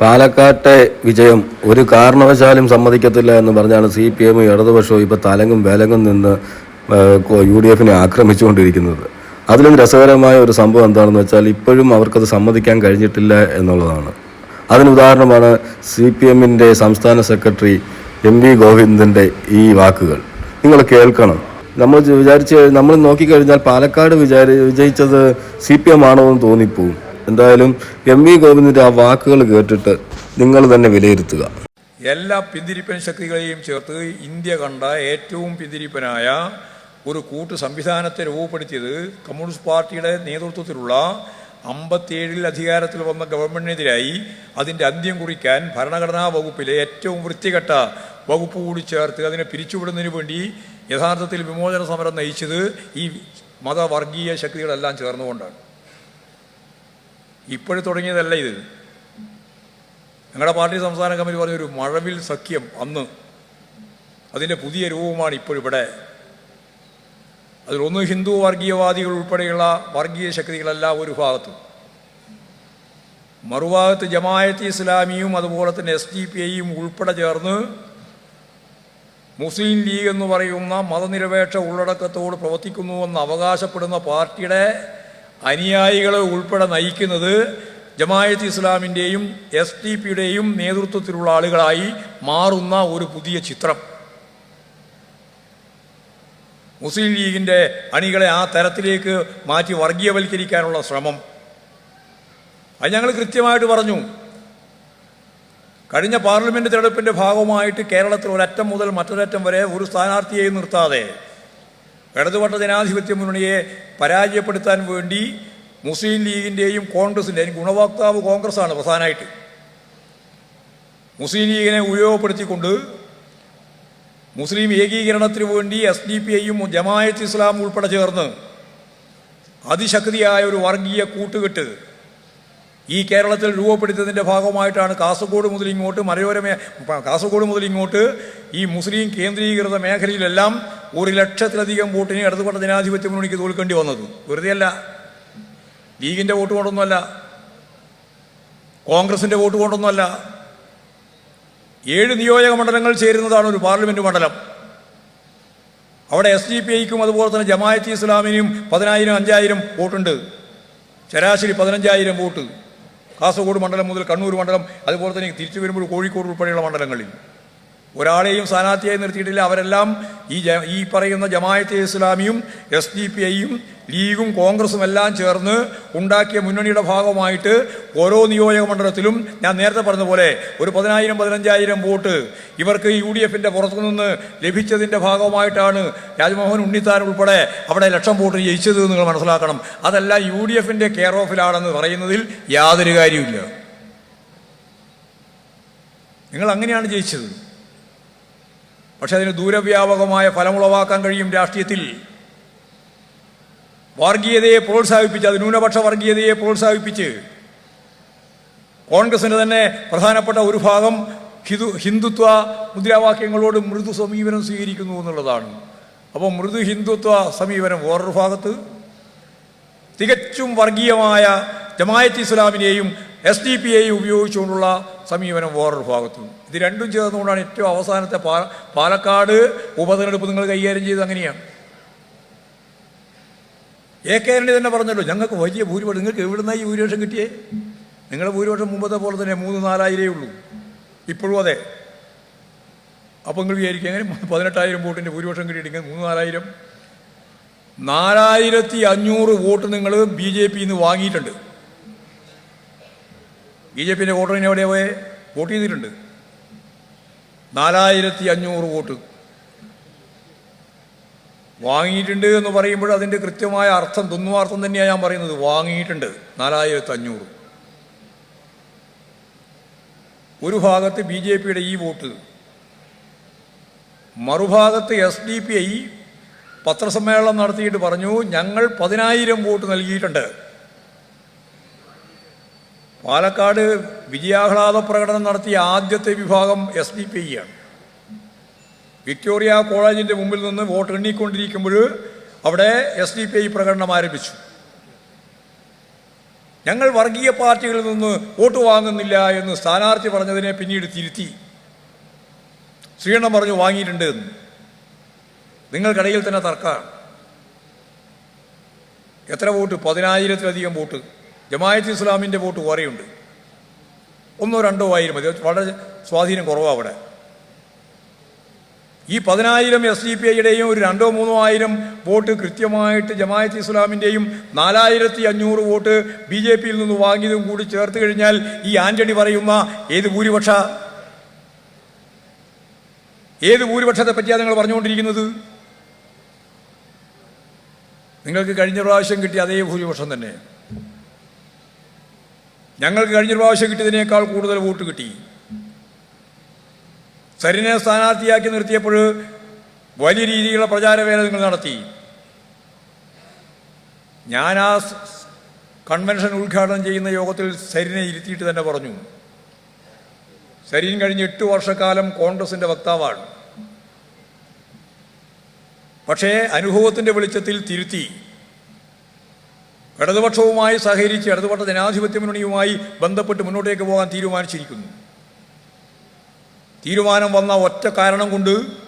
പാലക്കാട്ടെ വിജയം ഒരു കാരണവശാലും സമ്മതിക്കത്തില്ല എന്ന് പറഞ്ഞാണ് സി പി എമ്മും ഇടതുപക്ഷവും ഇപ്പോൾ തലങ്ങും വേലങ്ങും നിന്ന് യു ഡി എഫിനെ ആക്രമിച്ചുകൊണ്ടിരിക്കുന്നത്. അതിലും രസകരമായ ഒരു സംഭവം എന്താണെന്ന് വെച്ചാൽ ഇപ്പോഴും അവർക്കത് സമ്മതിക്കാൻ കഴിഞ്ഞിട്ടില്ല എന്നുള്ളതാണ്. അതിന് ഉദാഹരണമാണ് സി പി എമ്മിന്റെ സംസ്ഥാന സെക്രട്ടറി എം വി ഗോവിന്ദന്റെ ഈ വാക്കുകൾ. നിങ്ങൾ കേൾക്കണം. നമ്മൾ വിചാരിച്ച് നമ്മൾ നോക്കിക്കഴിഞ്ഞാൽ പാലക്കാട് വിചാരി വിജയിച്ചത് സി പി എം ആണോ എന്ന് തോന്നിപ്പോവും. എന്തായാലും എം വി ഗോവിന്ദിന്റെ ആ വാക്കുകൾ കേട്ടിട്ട് നിങ്ങൾ തന്നെ വിലയിരുത്തുക. എല്ലാ പിന്തിരിപ്പൻ ശക്തികളെയും ചേർത്ത് ഇന്ത്യ കണ്ട ഏറ്റവും പിന്തിരിപ്പനായ ഒരു കൂട്ടു സംവിധാനത്തെ രൂപപ്പെടുത്തിയത് കമ്മ്യൂണിസ്റ്റ് പാർട്ടിയുടെ നേതൃത്വത്തിലുള്ള അമ്പത്തിയേഴിൽ അധികാരത്തിൽ വന്ന ഗവൺമെന്റിനെതിരായി അതിന്റെ അന്ത്യം കുറിക്കാൻ ഭരണഘടനാ വകുപ്പിലെ ഏറ്റവും വൃത്തികെട്ട വകുപ്പ് കൂടി ചേർത്ത് അതിനെ പിരിച്ചുവിടുന്നതിന് വേണ്ടി യഥാർത്ഥത്തിൽ വിമോചന സമരം നയിച്ചത് ഈ മതവർഗീയ ശക്തികളെല്ലാം ചേർന്നുകൊണ്ടാണ്. ഇപ്പോഴും തുടങ്ങിയതല്ല ഇത്. ഞങ്ങളുടെ പാർട്ടി സംസ്ഥാന കമ്മിറ്റി പറഞ്ഞൊരു മഴവിൽ സഖ്യം അന്ന് അതിന്റെ പുതിയ രൂപമാണ് ഇപ്പോഴിവിടെ അതിലൊന്ന് ഹിന്ദു വർഗീയവാദികൾ ഉൾപ്പെടെയുള്ള വർഗീയ ശക്തികളെല്ലാം ഒരു ഭാഗത്തും. മറുഭാഗത്ത് ജമായത്ത് ഇസ്ലാമിയും അതുപോലെ തന്നെ എസ് ഡി പി ഐയും ഉൾപ്പെടെ ചേർന്ന് മുസ്ലിം ലീഗ് എന്ന് പറയുന്ന മതനിരപേക്ഷ ഉള്ളടക്കത്തോട് പ്രവർത്തിക്കുന്നുവെന്ന് അവകാശപ്പെടുന്ന പാർട്ടിയുടെ അനുയായികളെ ഉൾപ്പെടെ നയിക്കുന്നത് ജമായത്ത് ഇസ്ലാമിന്റെയും എസ് ടി പിയുടെയും നേതൃത്വത്തിലുള്ള ആളുകളായി മാറുന്ന ഒരു പുതിയ ചിത്രം. മുസ്ലിം ലീഗിന്റെ അണികളെ ആ തരത്തിലേക്ക് മാറ്റി വർഗീയവൽക്കരിക്കാനുള്ള ശ്രമം. അത് ഞങ്ങൾ കൃത്യമായിട്ട് പറഞ്ഞു. കഴിഞ്ഞ പാർലമെന്റ് തെരഞ്ഞെടുപ്പിന്റെ ഭാഗമായിട്ട് കേരളത്തിൽ ഒരറ്റം മുതൽ മറ്റൊരറ്റം വരെ ഒരു സ്ഥാനാർത്ഥിയെയും നിർത്താതെ ഇടതുപക്ഷ ജനാധിപത്യ മുന്നണിയെ പരാജയപ്പെടുത്താൻ വേണ്ടി മുസ്ലിം ലീഗിന്റെയും കോൺഗ്രസിന്റെയും ഗുണഭോക്താവ് കോൺഗ്രസ്സാണ് പ്രധാനമായിട്ട് മുസ്ലിം ലീഗിനെ ഉപയോഗപ്പെടുത്തിക്കൊണ്ട് മുസ്ലിം ഏകീകരണത്തിന് വേണ്ടി എസ് ഡി പി ഐയും ജമായത്ത് ഇസ്ലാം ഉൾപ്പെടെ ചേർന്ന് അതിശക്തിയായ ഒരു വർഗീയ കൂട്ടുകെട്ട് ഈ കേരളത്തിൽ രൂപപ്പെടുത്തിയതിന്റെ ഭാഗമായിട്ടാണ് കാസർഗോഡ് മുതൽ ഇങ്ങോട്ട് മലയോര കാസർഗോഡ് മുതൽ ഇങ്ങോട്ട് ഈ മുസ്ലിം കേന്ദ്രീകൃത മേഖലയിലെല്ലാം ഒരു ലക്ഷത്തിലധികം വോട്ടിന് ഇടതുപക്ഷ ജനാധിപത്യ മുന്നണിക്ക് തോൽക്കേണ്ടി വന്നത്. വെറുതെയല്ല. ലീഗിന്റെ വോട്ട് കൊണ്ടൊന്നുമല്ല. കോൺഗ്രസിന്റെ വോട്ട് കൊണ്ടൊന്നുമല്ല. ഏഴ് നിയോജക മണ്ഡലങ്ങൾ ചേരുന്നതാണ് ഒരു പാർലമെന്റ് മണ്ഡലം. അവിടെ എസ് ഡി പി ഐക്കും അതുപോലെ തന്നെ ജമായത്ത് ഇസ്ലാമിനും പതിനായിരം അഞ്ചായിരം വോട്ടുണ്ട്. ശരാശരി പതിനഞ്ചായിരം വോട്ട്. കാസർഗോഡ് മണ്ഡലം മുതൽ കണ്ണൂർ മണ്ഡലം അതുപോലെ തന്നെ തിരിച്ചു വരുമ്പോൾ കോഴിക്കോട് ഉൾപ്പെടെയുള്ള മണ്ഡലങ്ങളിൽ. ഒരാളെയും സ്ഥാനാർത്ഥിയായി നിർത്തിയിട്ടില്ല. അവരെല്ലാം ഈ ഈ പറയുന്ന ജമായത്തെ ഇസ്ലാമിയും എസ് ഡി പി ഐയും ലീഗും കോൺഗ്രസും എല്ലാം ചേർന്ന് ഉണ്ടാക്കിയ മുന്നണിയുടെ ഭാഗമായിട്ട് ഓരോ നിയോജക മണ്ഡലത്തിലും ഞാൻ നേരത്തെ പറഞ്ഞതുപോലെ പോലെ ഒരു പതിനായിരം പതിനഞ്ചായിരം വോട്ട് ഇവർക്ക് യു ഡി എഫിന്റെ പുറത്തുനിന്ന് ലഭിച്ചതിന്റെ ഭാഗമായിട്ടാണ് രാജ്മോഹൻ ഉണ്ണിത്താൻ ഉൾപ്പെടെ അവിടെ ലക്ഷം വോട്ട് ജയിച്ചത് നിങ്ങൾ മനസ്സിലാക്കണം. അതല്ല യു ഡി എഫിന്റെ കെയർ ഓഫിലാണെന്ന് പറയുന്നതിൽ യാതൊരു കാര്യമില്ല നിങ്ങൾ അങ്ങനെയാണ് ജയിച്ചത്. പക്ഷെ അതിന് ദൂരവ്യാപകമായ ഫലമുളവാക്കാൻ കഴിയും രാഷ്ട്രീയത്തിൽ. വർഗീയതയെ പ്രോത്സാഹിപ്പിച്ച് അത് ന്യൂനപക്ഷ വർഗീയതയെ പ്രോത്സാഹിപ്പിച്ച് കോൺഗ്രസിന്റെ തന്നെ പ്രധാനപ്പെട്ട ഒരു ഭാഗം ഹിന്ദു ഹിന്ദുത്വ മുദ്രാവാക്യങ്ങളോട് മൃദു സമീപനം സ്വീകരിക്കുന്നു എന്നുള്ളതാണ്. അപ്പോൾ മൃദു ഹിന്ദുത്വ സമീപനം വേറൊരു ഭാഗത്ത് തികച്ചും വർഗീയമായ ജമായത്ത് ഇസ്ലാമിനെയും എസ് ഡി പി ഐ ഉപയോഗിച്ചുകൊണ്ടുള്ള സമീപനം വേറൊരു ഭാഗത്തും ഇത് രണ്ടും ചേർന്നുകൊണ്ടാണ് ഏറ്റവും അവസാനത്തെ പാലക്കാട് ഉപതെരഞ്ഞെടുപ്പ് നിങ്ങൾ കൈകാര്യം ചെയ്ത് അങ്ങനെയാണ്. എ കെ ആന്റണി തന്നെ പറഞ്ഞല്ലോ ഞങ്ങൾക്ക് വലിയ ഭൂരിപക്ഷം നിങ്ങൾക്ക് എവിടുന്നായി ഈ ഭൂരിപക്ഷം കിട്ടിയേ? നിങ്ങളുടെ ഭൂരിപക്ഷം മുമ്പത്തെ പോലെ തന്നെ മൂന്ന് നാലായിരേ ഉള്ളൂ. ഇപ്പോഴും അതെ. അപ്പം നിങ്ങൾ വിചാരിക്കും എങ്ങനെ പതിനെട്ടായിരം വോട്ടിന്റെ ഭൂരിപക്ഷം കിട്ടിയിട്ടെങ്കിൽ മൂന്ന് നാലായിരം? നാലായിരത്തി അഞ്ഞൂറ് വോട്ട് നിങ്ങൾ ബി ജെ പിയിൽ നിന്ന് വാങ്ങിയിട്ടുണ്ട്. ബി ജെ പിന്റെ വോട്ടറിനെ എവിടെ പോയേ? വോട്ട് ചെയ്തിട്ടുണ്ട്. നാലായിരത്തി അഞ്ഞൂറ് വോട്ട്. വാങ്ങിയിട്ടുണ്ട് എന്ന് പറയുമ്പോൾ അതിന്റെ കൃത്യമായ അർത്ഥം തൊന്നുവാർത്ഥം തന്നെയാണ് ഞാൻ പറയുന്നത്. വാങ്ങിയിട്ടുണ്ട് നാലായിരത്തി അഞ്ഞൂറ് ഒരു ഭാഗത്ത് ബി ജെ പിയുടെ ഈ വോട്ട് മറുഭാഗത്ത് എസ് ഡി പി ഐ പത്രസമ്മേളനം നടത്തിയിട്ട് പറഞ്ഞു ഞങ്ങൾ പതിനായിരം വോട്ട് നൽകിയിട്ടുണ്ട്. പാലക്കാട് വിജയാഹ്ലാദ പ്രകടനം നടത്തിയ ആദ്യത്തെ വിഭാഗം എസ് ഡി പി ആണ്. വിക്ടോറിയ കോളേജിന്റെ മുമ്പിൽ നിന്ന് വോട്ട് എണ്ണിക്കൊണ്ടിരിക്കുമ്പോൾ അവിടെ എസ് ഡി പി ഐ പ്രകടനം ആരംഭിച്ചു. ഞങ്ങൾ വർഗീയ പാർട്ടികളിൽ നിന്ന് വോട്ട് വാങ്ങുന്നില്ല എന്ന് സ്ഥാനാർത്ഥി പറഞ്ഞതിനെ പിന്നീട് തിരുത്തി. ശ്രീകണ്ഠൻ പറഞ്ഞു വാങ്ങിയിട്ടുണ്ട് എന്ന്. നിങ്ങൾക്കിടയിൽ തന്നെ തർക്കമാണ്. എത്ര വോട്ട്? പതിനായിരത്തിലധികം വോട്ട്. ജമായത്ത് ഇസ്ലാമിന്റെ വോട്ട് കുറേയുണ്ട്. ഒന്നോ രണ്ടോ ആയിരം മതി. വളരെ സ്വാധീനം കുറവാണ് അവിടെ. ഈ പതിനായിരം എസ് ഡി പി ഐയുടെയും ഒരു രണ്ടോ മൂന്നോ ആയിരം വോട്ട് കൃത്യമായിട്ട് ജമായത്ത് ഇസ്ലാമിന്റെയും നാലായിരത്തി അഞ്ഞൂറ് വോട്ട് ബി ജെ പിയിൽ നിന്ന് വാങ്ങിയതും കൂടി ചേർത്ത് കഴിഞ്ഞാൽ ഈ ആന്റണി പറയുന്ന ഏത് ഭൂരിപക്ഷ? ഏത് ഭൂരിപക്ഷത്തെ പറ്റിയാണ് നിങ്ങൾ പറഞ്ഞുകൊണ്ടിരിക്കുന്നത്? നിങ്ങൾക്ക് കഴിഞ്ഞ പ്രാവശ്യം കിട്ടിയ അതേ ഭൂരിപക്ഷം തന്നെ. ഞങ്ങൾക്ക് കഴിഞ്ഞ പ്രാവശ്യം കിട്ടിയതിനേക്കാൾ കൂടുതൽ വോട്ട് കിട്ടി. സരിനെ സ്ഥാനാർത്ഥിയാക്കി നിർത്തിയപ്പോൾ വലിയ രീതിയിലുള്ള പ്രചാരവേല നിങ്ങൾ നടത്തി. ഞാൻ ആ കൺവെൻഷൻ ഉദ്ഘാടനം ചെയ്യുന്ന യോഗത്തിൽ സരിനെ ഇരുത്തിയിട്ട് തന്നെ പറഞ്ഞു. സരീൻ കഴിഞ്ഞ എട്ട് വർഷക്കാലം കോൺഗ്രസിന്റെ വക്താവാണ്. പക്ഷേ അനുഭവത്തിന്റെ വെളിച്ചത്തിൽ തിരുത്തി. ഇടതുപക്ഷവുമായി സഹകരിച്ച് ഇടതുപക്ഷ ജനാധിപത്യ മുന്നണിയുമായി ബന്ധപ്പെട്ട് മുന്നോട്ടേക്ക് പോകാൻ തീരുമാനിച്ചിരിക്കുന്നു. തീരുമാനം വന്ന ഒറ്റ കാരണം കൊണ്ട്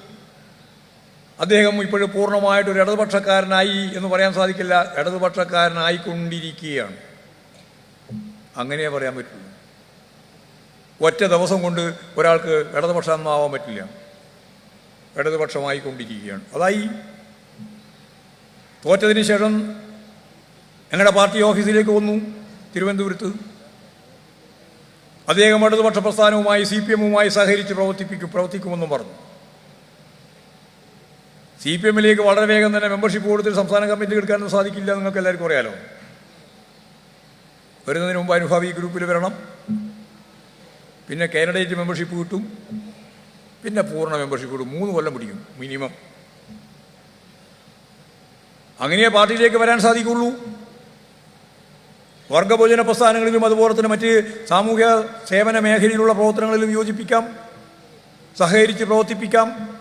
അദ്ദേഹം ഇപ്പോഴും പൂർണമായിട്ട് ഒരു ഇടതുപക്ഷക്കാരനായി എന്ന് പറയാൻ സാധിക്കില്ല. ഇടതുപക്ഷക്കാരനായിക്കൊണ്ടിരിക്കുകയാണ്. അങ്ങനെ പറയാൻ പറ്റുള്ളൂ ഒറ്റ ദിവസം കൊണ്ട് ഒരാൾക്ക് ഇടതുപക്ഷമാവാൻ പറ്റില്ല. ഇടതുപക്ഷമായിക്കൊണ്ടിരിക്കുകയാണ്. അതായി തോറ്റതിന് ശേഷം ഞങ്ങളുടെ പാർട്ടി ഓഫീസിലേക്ക് വന്നു തിരുവനന്തപുരത്ത്. അദ്ദേഹം ഇടതുപക്ഷ പ്രസ്ഥാനവുമായി സി പി എമ്മുമായി സഹകരിച്ച് പ്രവർത്തിപ്പിക്കും പ്രവർത്തിക്കുമെന്നും പറഞ്ഞു. സി പി എമ്മിലേക്ക് വളരെ വേഗം തന്നെ മെമ്പർഷിപ്പ് കൊടുത്തിട്ട് സംസ്ഥാന കമ്മിറ്റി എടുക്കാനൊന്നും സാധിക്കില്ല നിങ്ങൾക്ക് എല്ലാവർക്കും അറിയാലോ. വരുന്നതിന് മുമ്പ് അനുഭാവി ഗ്രൂപ്പിൽ വരണം. പിന്നെ കാൻഡിഡേറ്റ് മെമ്പർഷിപ്പ് കിട്ടും. പിന്നെ പൂർണ മെമ്പർഷിപ്പ് കിട്ടും. മൂന്ന് കൊല്ലം പിടിക്കും മിനിമം അങ്ങനെ പാർട്ടിയിലേക്ക് വരാൻ സാധിക്കുള്ളൂ. വർഗഭോജന പ്രസ്ഥാനങ്ങളിലും അതുപോലെ തന്നെ മറ്റ് സാമൂഹ്യ സേവന മേഖലയിലുള്ള പ്രവർത്തനങ്ങളിലും യോജിപ്പിക്കാം. സഹകരിച്ച് പ്രവർത്തിപ്പിക്കാം.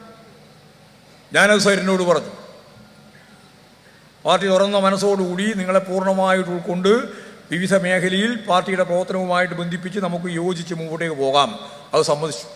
ഞാനത് സൈരനോട് പറഞ്ഞു. പാർട്ടി തുറന്ന മനസ്സോടുകൂടി നിങ്ങളെ പൂർണമായിട്ട് ഉൾക്കൊണ്ട് വിവിധ മേഖലയിൽ പാർട്ടിയുടെ പ്രവർത്തനവുമായിട്ട് ബന്ധിപ്പിച്ച് നമുക്ക് യോജിച്ച് മുമ്പോട്ടേക്ക് പോകാം. അത് സമ്മതിച്ചു.